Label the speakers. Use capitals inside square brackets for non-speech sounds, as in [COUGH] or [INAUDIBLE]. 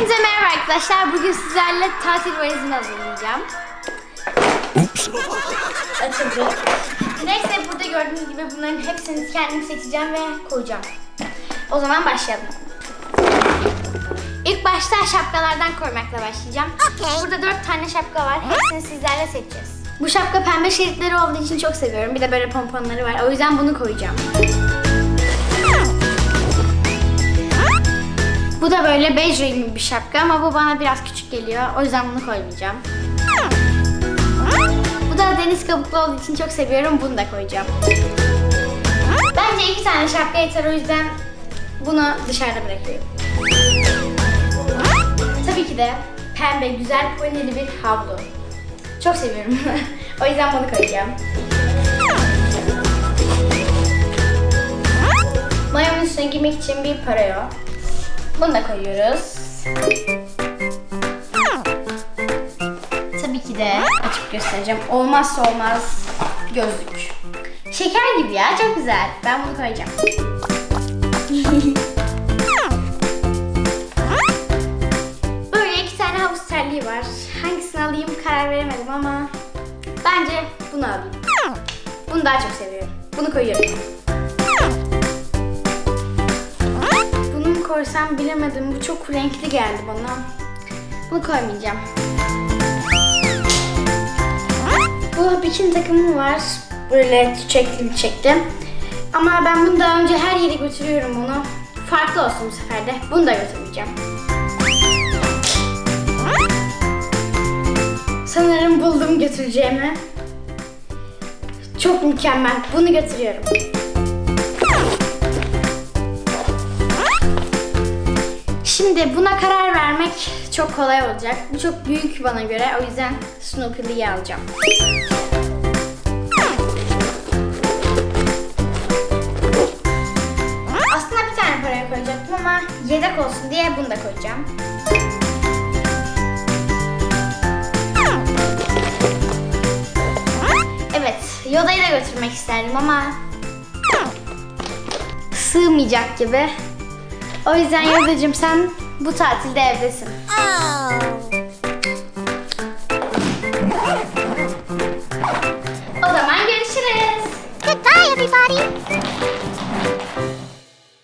Speaker 1: Hepinize merhaba arkadaşlar. Bugün sizlerle tatil valizimi hazırlayacağım. Açıldı. Neyse burada gördüğünüz gibi bunların hepsini kendim seçeceğim ve koyacağım. O zaman başlayalım. İlk başta şapkalardan koymakla başlayacağım. Burada dört tane şapka var. Hepsini sizlerle seçeceğiz. Bu şapka pembe şeritleri olduğu için çok seviyorum. Bir de böyle pomponları var. O yüzden bunu koyacağım. Böyle bej rengi bir şapka ama bu bana biraz küçük geliyor. O yüzden bunu koymayacağım. Bu da deniz kabuklu olduğu için çok seviyorum. Bunu da koyacağım. Bence iki tane şapka yeter o yüzden bunu dışarıda bırakıyorum. Tabii ki de pembe, güzel, ponili bir havlu. Çok seviyorum. [LAUGHS] o yüzden bunu koyacağım. Mayomun üstüne giymek için bir pareo. Bunu da koyuyoruz. Tabii ki de açıp göstereceğim. Olmazsa olmaz gözlük. Şeker gibi ya çok güzel. Ben bunu koyacağım. [LAUGHS] Böyle iki tane havuz terliği var. Hangisini alayım karar veremedim ama bence bunu alayım. Bunu daha çok seviyorum. Bunu koyuyorum. Koysam bilemedim. Bu çok renkli geldi bana. Bunu koymayacağım. Bu bikini takımım var. Böyle çiçekli çiçekli. Ama ben bunu daha önce her yere götürüyorum bunu. Farklı olsun bu sefer de. Bunu da götürmeyeceğim. Sanırım buldum götüreceğimi. Çok mükemmel. Bunu götürüyorum. Şimdi buna karar vermek çok kolay olacak. Bu çok büyük bana göre. O yüzden Snoopy'liyi alacağım. Aslında bir tane paraya koyacaktım ama yedek olsun diye bunu da koyacağım. Evet, Yoda'yı da götürmek isterdim ama sığmayacak gibi. O yüzden Yoda'cığım sen bu tatilde evdesin. O zaman görüşürüz.
Speaker 2: Goodbye, everybody.